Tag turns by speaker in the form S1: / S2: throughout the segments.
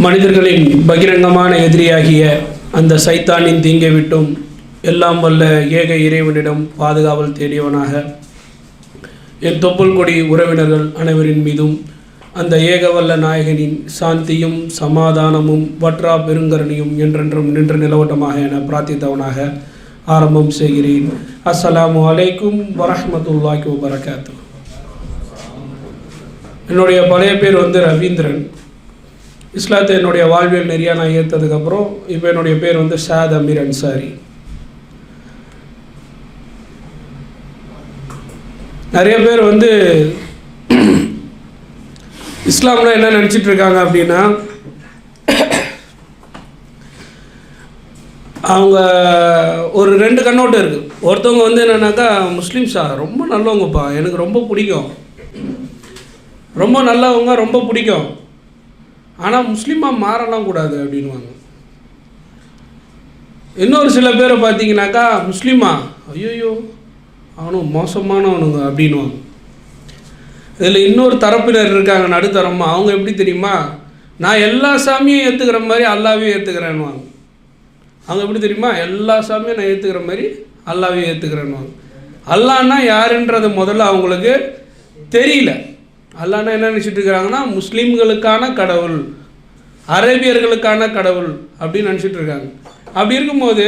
S1: மனிதர்களின் பகிரங்கமான எதிரியாகிய அந்த சைத்தானின் தீங்கை விட்டும் எல்லாம் வல்ல ஏக இறைவனிடம் பாதுகாவல் தேடியவனாக. என் தொப்புள் கொடி உறவினர்கள் அனைவரின் மீதும் அந்த ஏகவல்ல நாயகனின் சாந்தியும் சமாதானமும் வற்றா பெருங்கரணியும் என்றென்றும் நின்று நிலவட்டமாக என பிரார்த்தித்தவனாக ஆரம்பம் செய்கிறேன். அஸ்ஸலாமு அலைக்கும் வரஹ்மத்துல்லாஹி வபரகாத்து என்னுடைய பழைய பேர் வந்து ரவீந்திரன். இஸ்லாத்தை என்னுடைய வாழ்வியல் நெறியாக நான் ஏற்றதுக்கப்புறம் இப்போ என்னுடைய பேர் வந்து ஷாத் அமீர் அன்சாரி. நிறைய பேர் வந்து இஸ்லாம்னா என்ன நினச்சிட்டு இருக்காங்க அப்படின்னா அவங்க ஒரு ரெண்டு கண்ணோட்டம் இருக்குது ஒருத்தவங்க வந்து என்னென்னாக்கா முஸ்லீம்ஸா ரொம்ப நல்லவங்கப்பா எனக்கு ரொம்ப பிடிக்கும். ரொம்ப நல்லவங்க ரொம்ப பிடிக்கும். ஆனால் முஸ்லீமாக மாறலாம் கூடாது அப்படின்வாங்க இன்னொரு சில பேரை பார்த்தீங்கன்னாக்கா முஸ்லீமா ஐயோயோ அவனும் மோசமானவனுங்க அப்படின்வாங்க இதில் இன்னொரு தரப்பினர் இருக்காங்க நடுத்தரமாக அவங்க எப்படி தெரியுமா? நான் எல்லா சாமியும் ஏற்றுக்கிற மாதிரி அல்லாவையும் ஏற்றுக்கிறேன்னுவாங்க அவங்க எப்படி தெரியுமா? எல்லா சாமியும் நான் ஏற்றுக்கிற மாதிரி அல்லாவையும் ஏற்றுக்கிறேன்னுவாங்க அல்லான்னா யாருன்றது முதல்ல அவங்களுக்கு தெரியல. அல்லான்னா என்ன நினச்சிட்டு இருக்கிறாங்கன்னா முஸ்லீம்களுக்கான கடவுள் அரேபியர்களுக்கான கடவுள் அப்படின்னு நினச்சிட்டு இருக்காங்க. அப்படி இருக்கும்போது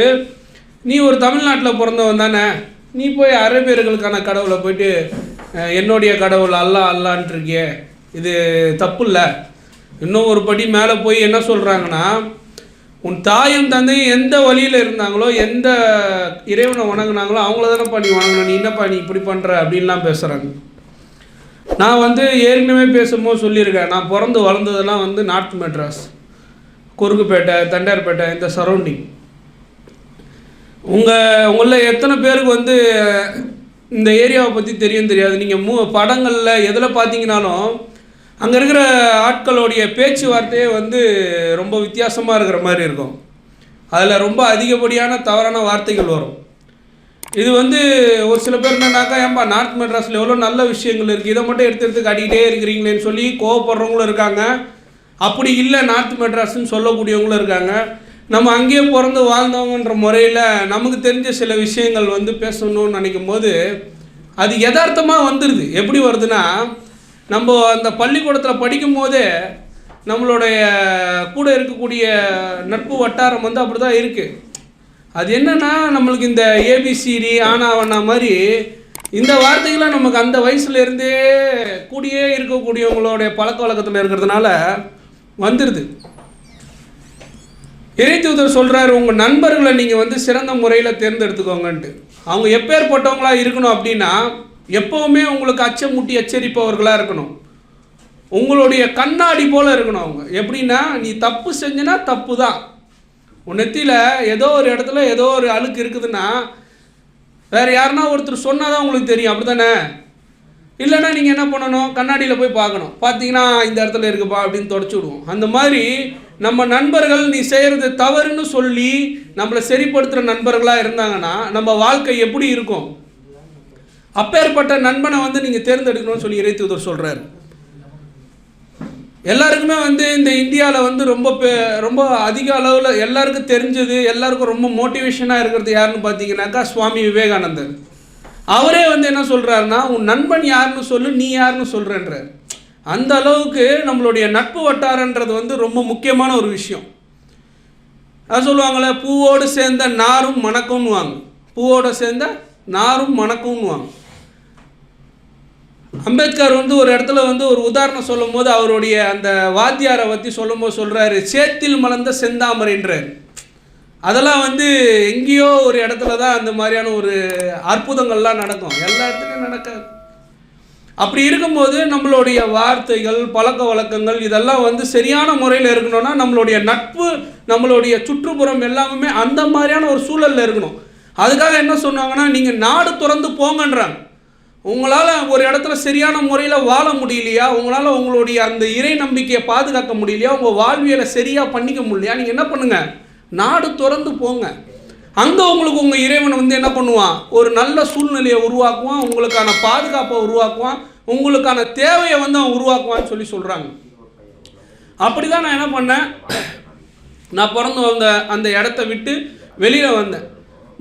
S1: நீ ஒரு தமிழ்நாட்டில் பிறந்தவன் தானே? நீ போய் அரேபியர்களுக்கான கடவுளை போயிட்டு என்னுடைய கடவுள் அல்லா அல்லான்ட்டு இருக்கியே இது தப்பு இல்லை இன்னும் ஒரு படி மேலே போய் என்ன சொல்கிறாங்கன்னா உன் தாயும் தந்தையும் எந்த வழியில் இருந்தாங்களோ எந்த இறைவனை வணங்கினாங்களோ அவங்கள தானேப்பா நீ வணங்கணும். நீ என்னப்பா நீ இப்படி பண்ணுற அப்படின்லாம் பேசுகிறாங்க நான் வந்து ஏற்கனவே பேசும்போது சொல்லியிருக்கேன். நான் பிறந்து வளர்ந்ததெல்லாம் வந்து நார்த் மெட்ராஸ். குறுக்குப்பேட்டை தண்டையார்பேட்டை இந்த சரௌண்டிங் உங்கள் உங்களில் எத்தனை பேருக்கு வந்து இந்த ஏரியாவை பற்றி தெரியும் தெரியாது. நீங்கள் மூ படங்களில் எதில் பார்த்தீங்கனாலும் அங்கே இருக்கிற ஆட்களுடைய பேச்சுவார்த்தையே வந்து ரொம்ப வித்தியாசமாக இருக்கிற மாதிரி இருக்கும். அதில் ரொம்ப அதிகப்படியான தவறான வார்த்தைகள் வரும். இது வந்து ஒரு சில பேர் என்னன்னாக்கா ஏன்பா நார்த் மெட்ராஸில் எவ்வளோ நல்ல விஷயங்கள் இருக்குது இதை மட்டும் எடுத்து எடுத்து காட்டிக்கிட்டே இருக்கிறீங்களேன்னு சொல்லி கோவப்படுறவங்களும் இருக்காங்க. அப்படி இல்லை நார்த் மெட்ராஸ்ன்னு சொல்லக்கூடியவங்களும் இருக்காங்க. நம்ம அங்கேயே பிறந்து வாழ்ந்தவங்கன்ற முறையில் நமக்கு தெரிஞ்ச சில விஷயங்கள் வந்து பேசணும்னு நினைக்கும் போது அது யதார்த்தமாக வந்துடுது எப்படி வருதுன்னா நம்ம அந்த பள்ளிக்கூடத்தில் படிக்கும் போதே நம்மளுடைய கூட இருக்கக்கூடிய நட்பு வட்டாரம் வந்து அப்படி தான் இருக்குது அது என்னென்னா நம்மளுக்கு இந்த ஏபிசிடி ஆனாவண்ணா மாதிரி இந்த வார்த்தைகளை நமக்கு அந்த வயசுலேருந்தே கூடியே இருக்கக்கூடியவங்களுடைய பழக்க வழக்கத்தில் இருக்கிறதுனால வந்துடுது இறைத்தூதர் சொல்கிறாரு உங்கள் நண்பர்களை நீங்கள் வந்து சிறந்த முறையில் தேர்ந்தெடுத்துக்கோங்கன்ட்டு. அவங்க எப்பேற்பட்டவங்களா இருக்கணும் அப்படின்னா எப்போவுமே உங்களுக்கு அச்சமூட்டி எச்சரிப்பவர்களாக இருக்கணும். உங்களுடைய கண்ணாடி போல் இருக்கணும் அவங்க. எப்படின்னா நீ தப்பு செஞ்சனா தப்பு தான் உன் நெத்தியில் ஏதோ ஒரு இடத்துல ஏதோ ஒரு அழுக்கு இருக்குதுன்னா வேறு யாருன்னா ஒருத்தர் சொன்னால் தான் உங்களுக்கு தெரியும். அப்படி தானே இல்லைன்னா நீங்கள் என்ன பண்ணணும்? கண்ணாடியில் போய் பார்க்கணும். பார்த்தீங்கன்னா இந்த இடத்துல இருக்குப்பா அப்படின்னு தொடச்சி விடுவோம். அந்த மாதிரி நம்ம நண்பர்கள் நீ செய்கிறது தவறுன்னு சொல்லி நம்மளை சரிப்படுத்துகிற நண்பர்களாக இருந்தாங்கன்னா நம்ம வாழ்க்கை எப்படி இருக்கும்? அப்பேற்பட்ட நண்பனை வந்து நீங்கள் தேர்ந்தெடுக்கணும்னு சொல்லி இறைத்தூதர் சொல்கிறாரு எல்லாருக்குமே வந்து இந்த இந்தியாவில் வந்து ரொம்ப பே ரொம்ப அதிக அளவில் எல்லாருக்கும் தெரிஞ்சது எல்லாருக்கும் ரொம்ப மோட்டிவேஷனாக இருக்கிறது யாருன்னு பார்த்தீங்கன்னாக்கா சுவாமி விவேகானந்தர். அவரே வந்து என்ன சொல்கிறாருன்னா உன் நண்பன் யாருன்னு சொல்லு நீ யாருன்னு சொல்கிறன்றார் அந்த அளவுக்கு நம்மளுடைய நட்பு வட்டாரன்றது வந்து ரொம்ப முக்கியமான ஒரு விஷயம். அது சொல்லுவாங்களே பூவோடு சேர்ந்த நாரும் மணக்கும்னுவாங்க பூவோடு சேர்ந்த நாரும் மணக்கும்னுவாங்க அம்பேத்கர் வந்து ஒரு இடத்துல வந்து ஒரு உதாரணம் சொல்லும் போது அவருடைய அந்த வாத்தியாரை பற்றி சொல்லும் போது சொல்கிறாரு சேத்தில் மலர்ந்த செந்தாமரைன்றார். அதெல்லாம் வந்து எங்கேயோ ஒரு இடத்துல தான் அந்த மாதிரியான ஒரு அற்புதங்கள்லாம் நடக்கும். எல்லா இடத்துலையும் நடக்காது. அப்படி இருக்கும்போது நம்மளுடைய வார்த்தைகள் பழக்க வழக்கங்கள் இதெல்லாம் வந்து சரியான முறையில் இருக்கணும்னா நம்மளுடைய நட்பு நம்மளுடைய சுற்றுப்புறம் எல்லாமே அந்த மாதிரியான ஒரு சூழலில் இருக்கணும். அதுக்காக என்ன சொன்னாங்கன்னா நீங்கள் நாடு திறந்து போங்கன்றாங்க. உங்களால் ஒரு இடத்துல சரியான முறையில் வாழ முடியலையா? உங்களால் உங்களுடைய அந்த இறை நம்பிக்கையை பாதுகாக்க முடியலையா? உங்கள் வாழ்வியலை சரியாக பண்ணிக்க முடியலையா? நீங்கள் என்ன பண்ணுங்கள் நாடு திறந்து போங்க. அங்கே உங்களுக்கு உங்கள் இறைவன் வந்து என்ன பண்ணுவான்? ஒரு நல்ல சூழ்நிலையை உருவாக்குவான் உங்களுக்கான பாதுகாப்பை உருவாக்குவான் உங்களுக்கான தேவையை வந்து அவன் உருவாக்குவான்னு சொல்லி சொல்கிறாங்க அப்படி தான் நான் என்ன பண்ணேன்? நான் பிறந்து வந்த அந்த இடத்த விட்டு வெளியில் வந்தேன்.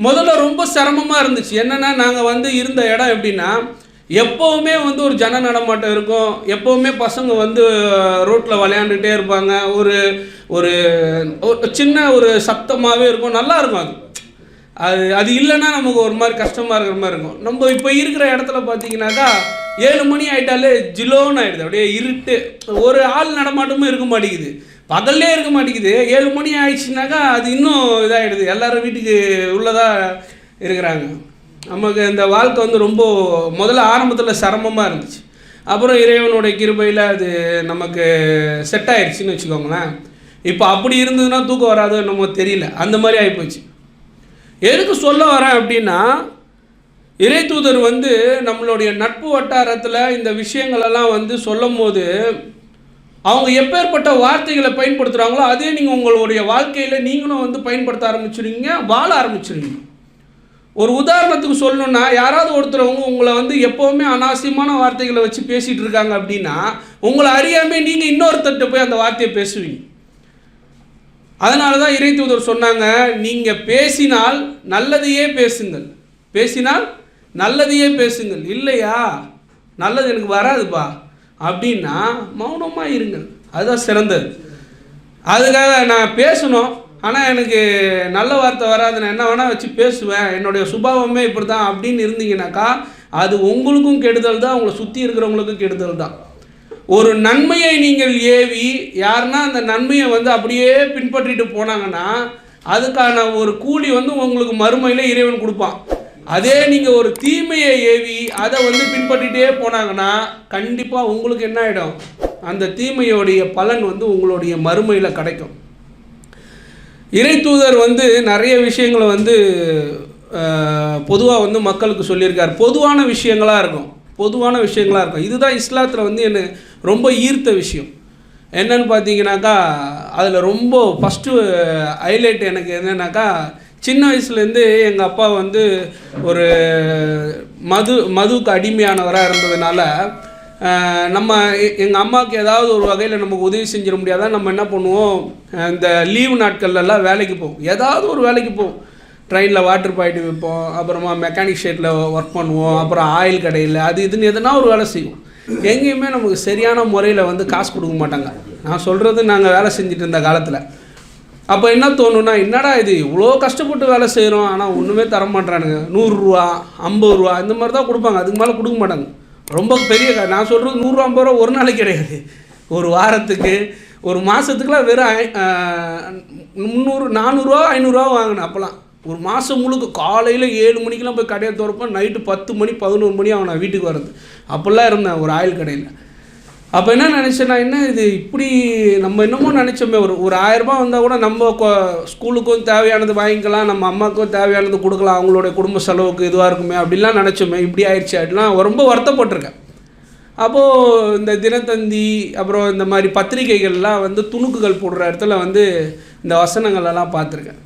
S1: முதல்ல ரொம்ப சிரமமாக இருந்துச்சு. என்னென்னா நாங்கள் வந்து இருந்த இடம் எப்படின்னா எப்போவுமே வந்து ஒரு ஜன நடமாட்டம் இருக்கும். எப்போவுமே பசங்க வந்து ரோட்டில் விளையாண்டுட்டே இருப்பாங்க. ஒரு ஒரு ஒரு சின்ன ஒரு சத்தமாகவே இருக்கும். நல்லா இருக்கும் அது. அது அது இல்லைன்னா நமக்கு ஒரு மாதிரி கஷ்டமாக இருக்கிற மாதிரி இருக்கும். நம்ம இப்போ இருக்கிற இடத்துல பார்த்தீங்கன்னாக்கா ஏழு மணி ஆயிட்டாலே ஜிலோன்னு ஆகிடுது அப்படியே இருட்டு. ஒரு ஆள் நடமாட்டமும் இருக்க மாட்டேங்குது. பகல்லே இருக்க மாட்டேங்குது. ஏழு மணி ஆயிடுச்சுனாக்கா அது இன்னும் இதாகிடுது எல்லாரும் வீட்டுக்கு உள்ளதாக இருக்கிறாங்க. நமக்கு இந்த வாழ்க்கை வந்து ரொம்ப முதல்ல ஆரம்பத்தில் சிரமமாக இருந்துச்சு. அப்புறம் இறைவனுடைய கிருபையில் அது நமக்கு செட் ஆயிடுச்சுன்னு வச்சுக்கோங்களேன். இப்போ அப்படி இருந்ததுன்னா தூக்கம் வராதோ என்னமோ தெரியல. அந்த மாதிரி ஆகிப்போச்சு எதுக்கு சொல்ல வரேன் அப்படின்னா இறை தூதர் வந்து நம்மளுடைய நட்பு வட்டாரத்தில் இந்த விஷயங்களெல்லாம் வந்து சொல்லும் போது அவங்க எப்பேற்பட்ட வார்த்தைகளை பயன்படுத்துகிறாங்களோ அதே நீங்கள் உங்களுடைய வாழ்க்கையில் நீங்களும் வந்து பயன்படுத்த ஆரம்பிச்சிருவீங்க வாழ ஆரம்பிச்சிருவீங்க. ஒரு உதாரணத்துக்கு சொல்லணும்னா யாராவது ஒருத்தரவங்க உங்களை வந்து எப்போவுமே அனாவசியமான வார்த்தைகளை வச்சு பேசிகிட்டு இருக்காங்க அப்படின்னா உங்களை அறியாமல் நீங்கள் இன்னொருத்தர்கிட்ட போய் அந்த வார்த்தையை பேசுவீங்க. அதனால தான் இறை தூதர் சொன்னாங்க நீங்கள் பேசினால் நல்லதையே பேசுங்கள். பேசினால் நல்லதையே பேசுங்கள். இல்லையா? நல்லது எனக்கு வராதுப்பா. அப்படின்னா மௌனமாக இருங்கள். அதுதான் சிறந்தது. அதுக்காக நான் பேசணும். ஆனால் எனக்கு நல்ல வார்த்தை வராது நான் என்ன வேணால் வச்சு பேசுவேன். என்னுடைய சுபாவமே இப்படி தான் அப்படின்னு இருந்தீங்கனாக்கா அது உங்களுக்கும் கெடுதல் தான் உங்களை சுற்றி இருக்கிறவங்களுக்கும் கெடுதல் தான். ஒரு நன்மையை நீங்கள் ஏவி யாருன்னா அந்த நன்மையை வந்து அப்படியே பின்பற்றிட்டு போனாங்கன்னா அதுக்கான ஒரு கூலி வந்து உங்களுக்கு மறுமையில் இறைவன் கொடுப்பான். அதே நீங்கள் ஒரு தீமையை ஏவி அதை வந்து பின்பற்றிட்டே போனாங்கன்னா கண்டிப்பாக உங்களுக்கு என்ன ஆகிடும் அந்த தீமையோடைய பலன் வந்து உங்களுடைய மறுமையில் கிடைக்கும். இறை தூதர் வந்து நிறைய விஷயங்களை வந்து பொதுவாக வந்து மக்களுக்கு சொல்லியிருக்கார். பொதுவான விஷயங்களாக இருக்கும். பொதுவான விஷயங்களாக இருக்கும். இதுதான் இஸ்லாத்தில் வந்து என்ன ரொம்ப ஈர்த்த விஷயம். என்னன்னு பார்த்தீங்கன்னாக்கா அதில் ரொம்ப ஃபஸ்ட்டு ஹைலைட் எனக்கு என்னன்னாக்கா சின்ன வயசுலேருந்து எங்கள் அப்பா வந்து ஒரு மது மதுவுக்கு அடிமையானவராக இருந்ததுனால நம்ம எங்கள் அம்மாவுக்கு ஏதாவது ஒரு வகையில் நமக்கு உதவி செஞ்சிட முடியாதான் நம்ம என்ன பண்ணுவோம் இந்த லீவு நாட்கள்லாம் வேலைக்கு போவோம். ஏதாவது ஒரு வேலைக்கு போவோம். ட்ரெயினில் வாட்டர் பாயிண்ட் விற்போம் அப்புறமா மெக்கானிக் ஷேட்டில் ஒர்க் பண்ணுவோம் அப்புறம் ஆயில் கடையில் அது இதுன்னு எதுனா ஒரு வேலை செய்வோம். எங்கேயுமே நமக்கு சரியான முறையில் வந்து காசு கொடுக்க மாட்டாங்க. நான் சொல்கிறது நாங்கள் வேலை செஞ்சுட்டு இருந்த காலத்தில். அப்போ என்ன தோணுன்னா என்னடா இது இவ்வளோ கஷ்டப்பட்டு வேலை செய்கிறோம் ஆனால் ஒன்றுமே தர மாட்டானுங்க நூறுரூவா ஐம்பது ரூபா இந்த மாதிரி தான் கொடுப்பாங்க. அதுக்கு மேலே கொடுக்க மாட்டாங்க. ரொம்ப பெரிய நான் சொல்கிறது நூறுரூவா ஐம்பது ரூபா ஒரு நாளைக்கு கிடையாது. ஒரு வாரத்துக்கு ஒரு மாதத்துக்குலாம் வெறும் முந்நூறு நானூறுரூவா ஐநூறுரூவா வாங்கினேன் அப்போலாம் ஒரு மாதம் முழுக்க காலையில் ஏழு மணிக்கெலாம் போய் கடையை திறப்பேன். நைட்டு பத்து மணி பதினோரு மணி ஆகும் நான் வீட்டுக்கு வர்றது. அப்படிலாம் இருந்தேன் ஒரு ஆயில் கடையில். அப்போ என்ன நினச்சேன் நான் என்ன இது இப்படி நம்ம என்னமோ நினச்சோமே ஒரு ஒரு ஆயிரரூபா வந்தால் கூட நம்ம ஸ்கூலுக்கும் தேவையானது வாங்கிக்கலாம் நம்ம அம்மாவுக்கும் தேவையானது கொடுக்கலாம் அவங்களோட குடும்ப செலவுக்கு இதுவாக இருக்குமே அப்படிலாம் நினச்சோமே இப்படி ஆயிடுச்சு. அப்படிலாம் ரொம்ப வருத்தப்பட்டிருக்கேன். அப்போது இந்த தினத்தந்தி அப்புறம் இந்த மாதிரி பத்திரிகைகள்லாம் வந்து துணுக்குகள் போடுற இடத்துல வந்து இந்த வசனங்களெல்லாம் பார்த்துருக்கேன்.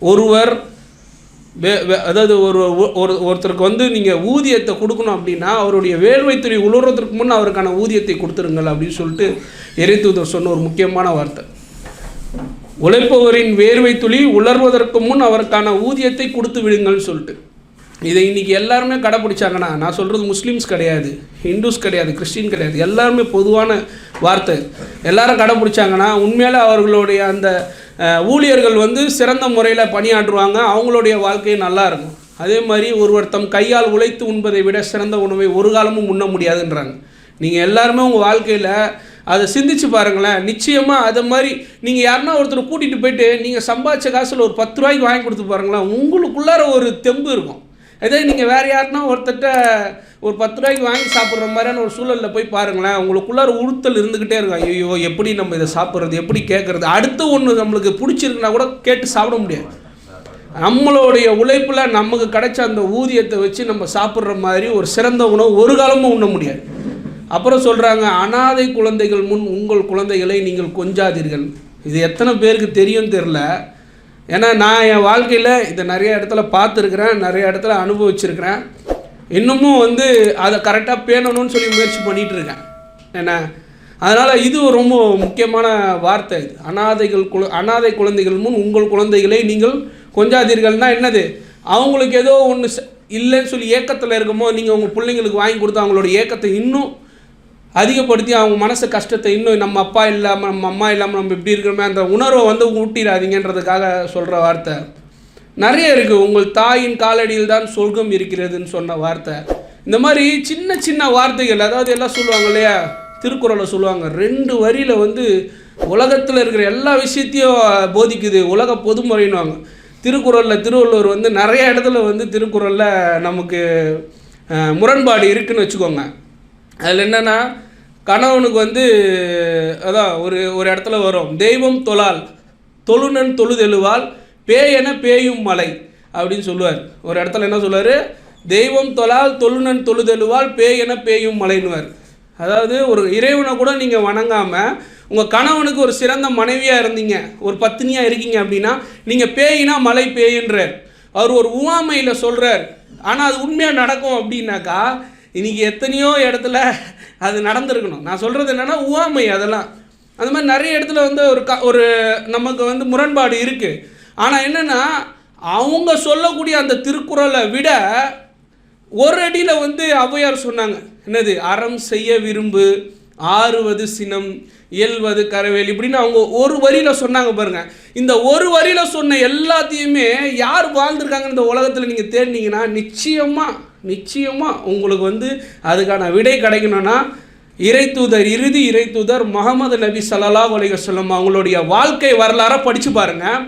S1: ஒருவர் வே அதாவது ஒரு ஒரு ஒருத்தருக்கு வந்து நீங்கள் ஊதியத்தை கொடுக்கணும் அப்படின்னா அவருடைய வேர்வைத்துறை உழுறதுக்கு முன் அவருக்கான ஊதியத்தை கொடுத்துருங்கள் அப்படின்னு சொல்லிட்டு எரித்துவதர் சொன்ன ஒரு முக்கியமான வார்த்தை. உழைப்பவரின் வேர்வை துளி உலர்வதற்கு முன் அவருக்கான ஊதியத்தை கொடுத்து விடுங்கள்னு சொல்லிட்டு. இதை இன்றைக்கி எல்லாருமே கடைப்பிடிச்சாங்கன்னா நான் சொல்கிறது முஸ்லீம்ஸ் கிடையாது ஹிந்துஸ் கிடையாது கிறிஸ்டின் கிடையாது எல்லாருமே பொதுவான வார்த்தை. எல்லாரும் கடைப்பிடிச்சாங்கன்னா உண்மையில் அவர்களுடைய அந்த ஊழியர்கள் வந்து சிறந்த முறையில் பணியாற்றுவாங்க. அவங்களுடைய வாழ்க்கையும் நல்லா இருக்கும். அதே மாதிரி ஒருவர் தம் கையால் உழைத்து உண்பதை விட சிறந்த உணவை ஒரு காலமும் உண்ண முடியாதுன்றாங்க. நீங்கள் எல்லாருமே உங்கள் வாழ்க்கையில் அதை சிந்திச்சு பாருங்களேன். நிச்சயமாக அதை மாதிரி நீங்கள் யாருன்னா ஒருத்தர் கூட்டிகிட்டு போயிட்டு நீங்கள் சம்பாதிச்ச காசில் ஒரு பத்து ரூபாய்க்கு வாங்கி கொடுத்து பாருங்களேன். உங்களுக்குள்ளார ஒரு தெம்பு இருக்கும். அதே நீங்கள் வேறு யாருன்னா ஒருத்தட்ட ஒரு பத்து ரூபாய்க்கு வாங்கி சாப்பிட்ற மாதிரியான ஒரு சூழலில் போய் பாருங்களேன் உங்களுக்குள்ளார உறுத்தல் இருந்துக்கிட்டே இருக்கும். ஐயோ எப்படி நம்ம இதை சாப்பிட்றது எப்படி கேட்குறது அடுத்து ஒன்று நம்மளுக்கு பிடிச்சிருக்குன்னா கூட கேட்டு சாப்பிட முடியாது. நம்மளுடைய உழைப்பில் நமக்கு கிடைச்ச அந்த ஊதியத்தை வச்சு நம்ம சாப்பிட்ற மாதிரி ஒரு சிறந்த உணவு ஒரு காலமும் உண்ண முடியாது. அப்புறம் சொல்கிறாங்க அனாதை குழந்தைகள் முன் உங்கள் குழந்தைகளை நீங்கள் கொஞ்சாதீர்கள். இது எத்தனை பேருக்கு தெரியும் தெரில ஏன்னா நான் என் வாழ்க்கையில் இதை நிறைய இடத்துல பார்த்துருக்குறேன் நிறைய இடத்துல அனுபவிச்சிருக்கிறேன். இன்னமும் வந்து அதை கரெக்டாக பேணணும்னு சொல்லி முயற்சி பண்ணிகிட்ருக்கேன் என்ன அதனால் இது ரொம்ப முக்கியமான வார்த்தை இது. அனாதைகள் குழ அனாதை குழந்தைகள் முன் உங்கள் குழந்தைகளை நீங்கள் கொஞ்சாதீர்கள்னா என்னது? அவங்களுக்கு ஏதோ ஒன்று இல்லைன்னு சொல்லி ஏக்கத்தில் இருக்கும்போது நீங்கள் உங்கள் பிள்ளைங்களுக்கு வாங்கி கொடுத்து அவங்களோட ஏக்கத்தை இன்னும் அதிகப்படுத்தி அவங்க மனசு கஷ்டத்தை இன்னும் நம்ம அப்பா இல்லாமல் நம்ம அம்மா இல்லாமல் நம்ம இப்படி இருக்கிறோமே அந்த உணர்வை வந்து ஊட்டிடாதீங்கன்றதுக்காக சொல்கிற வார்த்தை. நிறைய இருக்குது உங்கள் தாயின் காலடியில் தான் சொர்க்கம் இருக்கிறதுன்னு சொன்ன வார்த்தை. இந்த மாதிரி சின்ன சின்ன வார்த்தைகள் அதாவது எல்லாம் சொல்லுவாங்க இல்லையா? திருக்குறளை சொல்லுவாங்க. ரெண்டு வரியில் வந்து உலகத்தில் இருக்கிற எல்லா விஷயத்தையும் போதிக்குது. உலக பொதுமுறைன்னுவாங்க. திருக்குறளில் திருவள்ளுவர் வந்து நிறைய இடத்துல வந்து திருக்குறளில் நமக்கு முரண்பாடு இருக்குதுன்னு வச்சுக்கோங்க. அதில் என்னென்னா கணவனுக்கு வந்து அதான் ஒரு ஒரு இடத்துல வரும். தெய்வம் தொழால் தொழுநன் தொழுதெழுவால் பேயென பேயும் மலை அப்படின்னு சொல்லுவார். ஒரு இடத்துல என்ன சொல்லுவார்? தெய்வம் தொழால் தொழுநன் தொழுதெழுவால் பேயென பேயும் மலைன்னுவார். அதாவது ஒரு இறைவனை கூட நீங்கள் வணங்காமல் உங்கள் கணவனுக்கு ஒரு சிறந்த மனைவியாக இருந்தீங்க ஒரு பத்தினியாக இருக்கீங்க அப்படின்னா நீங்கள் பேயினா மலை பேயின்றார். அவர் ஒரு உவாமையில் சொல்கிறார் ஆனால் அது உண்மையாக நடக்கும் அப்படின்னாக்கா இன்றைக்கி எத்தனையோ இடத்துல அது நடந்திருக்கணும். நான் சொல்கிறது என்னென்னா உவாமை அதெல்லாம். அந்த மாதிரி நிறைய இடத்துல வந்து ஒரு க ஒரு நமக்கு வந்து முரண்பாடு இருக்குது ஆனால் என்னென்னா அவங்க சொல்லக்கூடிய அந்த திருக்குறளை விட ஒரு அடியில் வந்து ஔவையார் சொன்னாங்க. என்னது? அறம் செய்ய விரும்பு ஆறுவது சினம் இயல்வது கரவேல் இப்படின்னு அவங்க ஒரு வரியில் சொன்னாங்க பாருங்கள் இந்த ஒரு வரியில் சொன்ன எல்லாத்தையுமே யார் வாழ்ந்துருக்காங்க இந்த உலகத்தில் நீங்கள் தேடினீங்கன்னா நிச்சயமாக நிச்சயமாக உங்களுக்கு வந்து அதுக்கான விடை கிடைக்கணும்னா இறைத்தூதர் இறுதி இறைத்தூதர் முகமது நபி சல்லா சொல்லம் அவங்களுடைய வாழ்க்கை வரலாறாக படித்து பாருங்கள்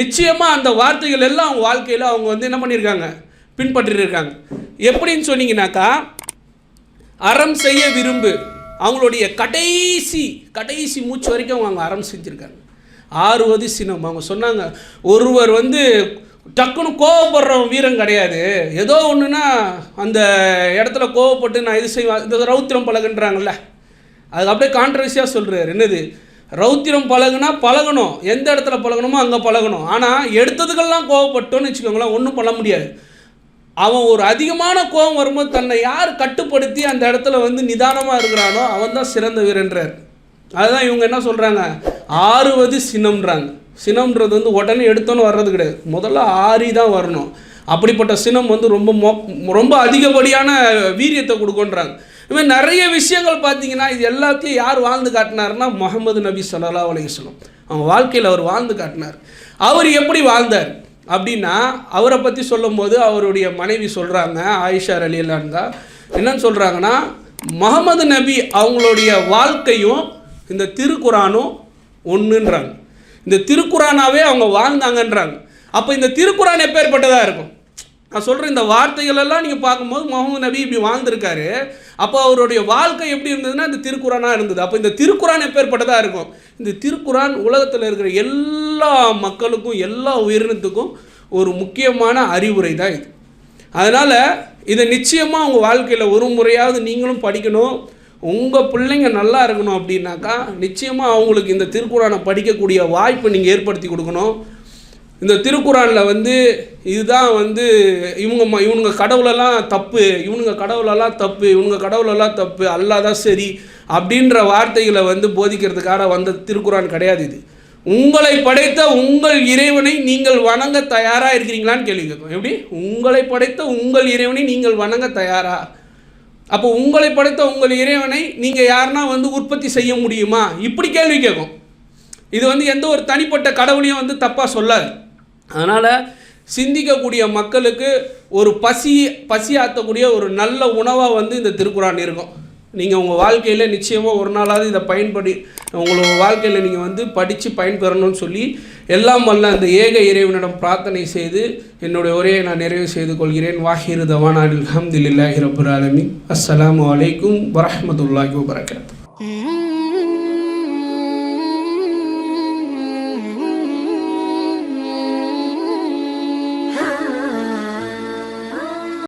S1: நிச்சயமாக அந்த வார்த்தைகள் எல்லாம் அவங்க வாழ்க்கையில் அவங்க வந்து என்ன பண்ணியிருக்காங்க? பின்பற்றிருக்காங்க. எப்படின்னு சொன்னீங்கன்னாக்கா அறம் செய்ய விரும்பு. அவங்களுடைய கடைசி கடைசி மூச்சு வரைக்கும் அவங்க அறம் செஞ்சுருக்காங்க. ஆறுவது சினம். அவங்க சொன்னாங்க ஒருவர் வந்து டக்குன்னு கோவப்படுற வீரம் கிடையாது. ஏதோ ஒன்றுனா அந்த இடத்துல கோவப்பட்டு நான் இது செய்வேன் இந்த ரௌத்திரம் பழகுன்றாங்கல்ல. அது அப்படியே கான்ட்ரவர்சியாக சொல்கிறார் என்னது? ரௌத்திரம் பழகுனா பழகணும். எந்த இடத்துல பழகணுமோ அங்கே பழகணும். ஆனால் எடுத்ததுக்கெல்லாம் கோவப்பட்டோன்னு வச்சுக்கோங்களேன் ஒன்றும் பண்ண முடியாது. அவன் ஒரு அதிகமான கோபம் வரும்போது தன்னை யார் கட்டுப்படுத்தி அந்த இடத்துல வந்து நிதானமாக இருக்கிறானோ அவன் தான் சிறந்த வீரன்றார். அதுதான் இவங்க என்ன சொல்கிறாங்க ஆறுவது சினம்ன்றாங்க. சினம்ன்றது வந்து உடனே எடுத்தோன்னு வர்றது கிடையாது. முதல்ல ஆறி தான் வரணும். அப்படிப்பட்ட சினம் வந்து ரொம்ப மோ ரொம்ப அதிகப்படியான வீரியத்தை கொடுக்கோன்றாங்க இதுமாதிரி நிறைய விஷயங்கள் பார்த்தீங்கன்னா இது எல்லாத்தையும் யார் வாழ்ந்து காட்டினார்னா முகமது நபி சல்லா அலையம் அவங்க வாழ்க்கையில் அவர் வாழ்ந்து காட்டினார். அவர் எப்படி வாழ்ந்தார்? அப்படின்னா அவரை பற்றி சொல்லும்போது அவருடைய மனைவி சொல்கிறாங்க ஆயிஷா அலி அல்லான்கா என்னன்னு சொல்கிறாங்கன்னா முகமது நபி அவங்களுடைய வாழ்க்கையும் இந்த திருக்குறானும் ஒன்றுன்றாங்க இந்த திருக்குறானாவே அவங்க வாழ்ந்தாங்கன்றாங்க. அப்போ இந்த திருக்குறான் எப்பேற்பட்டதாக இருக்கும்? நான் சொல்கிறேன் இந்த வார்த்தைகள் எல்லாம் நீங்கள் பார்க்கும்போது முகமது நபி இப்படி வாழ்ந்திருக்காரு. அப்போ அவருடைய வாழ்க்கை எப்படி இருந்ததுன்னா இந்த திருக்குறானாக இருந்தது. அப்போ இந்த திருக்குறான் எப்பேற்பட்டதாக இருக்கும்? இந்த திருக்குறான் உலகத்தில் இருக்கிற எல்லா மக்களுக்கும் எல்லா உயிரினத்துக்கும் ஒரு முக்கியமான அறிவுரை தான் இது. அதனால் இதை நிச்சயமாக உங்கள் வாழ்க்கையில் ஒரு முறையாவது நீங்களும் படிக்கணும். உங்கள் பிள்ளைங்க நல்லா இருக்கணும் அப்படின்னாக்கா நிச்சயமாக அவங்களுக்கு இந்த திருக்குறானை படிக்கக்கூடிய வாய்ப்பை நீங்கள் ஏற்படுத்தி கொடுக்கணும். இந்த திருக்குறானில் வந்து இதுதான் வந்து இவங்க இவனுங்க கடவுளெல்லாம் தப்பு இவனுங்க கடவுளெல்லாம் தப்பு இவனுங்க கடவுளெல்லாம் தப்பு அல்லாதான் சரி அப்படின்ற வார்த்தைகளை வந்து போதிக்கிறதுக்காக வந்த திருக்குறான் கிடையாது இது. உங்களை படைத்த உங்கள் இறைவனை நீங்கள் வணங்க தயாராக இருக்கிறீங்களான்னு கேள்வி கேட்கும். எப்படி? உங்களை படைத்த உங்கள் இறைவனை நீங்கள் வணங்க தயாரா? அப்போ உங்களை படைத்த உங்கள் இறைவனை நீங்கள் யாருன்னா வந்து உற்பத்தி செய்ய முடியுமா? இப்படி கேள்வி கேட்கும். இது வந்து எந்த ஒரு தனிப்பட்ட கடவுளையும் வந்து தப்பாக சொல்லாது. அதனால் சிந்திக்கக்கூடிய மக்களுக்கு ஒரு பசி பசி ஆற்றக்கூடிய ஒரு நல்ல உணவாக வந்து இந்த திருக்குறான் இருக்கும். நீங்கள் உங்கள் வாழ்க்கையில் நிச்சயமாக ஒரு நாளாவது இதை பயன்படி உங்களோட வாழ்க்கையில் நீங்கள் வந்து படித்து பயன்பெறணும்னு சொல்லி எல்லாம் வல்ல அந்த ஏக இறைவனிடம் பிரார்த்தனை செய்து என்னுடைய உரையை நான் நிறைவு செய்து கொள்கிறேன். வாஹிரு தவானாடில் அஹமதுல்லாஹி ரபுல் ஆலமின். அஸ்லாம் வலைக்கும் வரமத்துல்லாஹி வபரகாத்து.